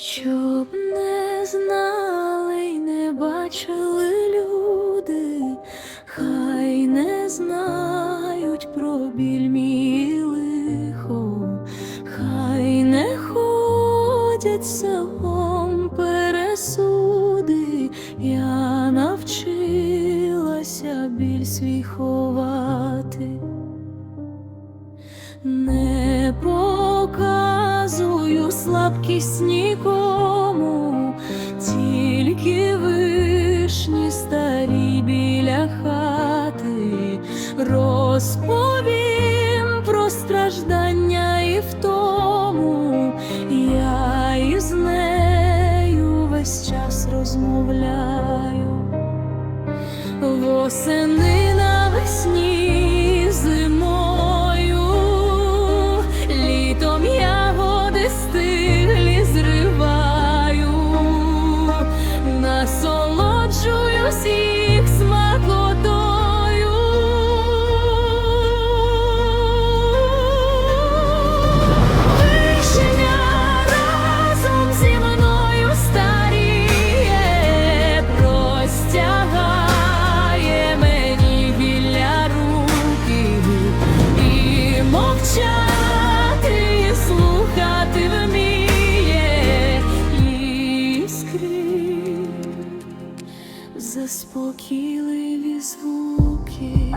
Щоб не знали й не бачили люди, хай не знають про біль мій лихо, хай не ходять селом пересуди, я навчилася біль свій ховати. Не показую слабкість нікому, тільки вишні старі біля хати, розповім про страждання і втому, я із нею весь час розмовляю. Восени заспокійливі звуки.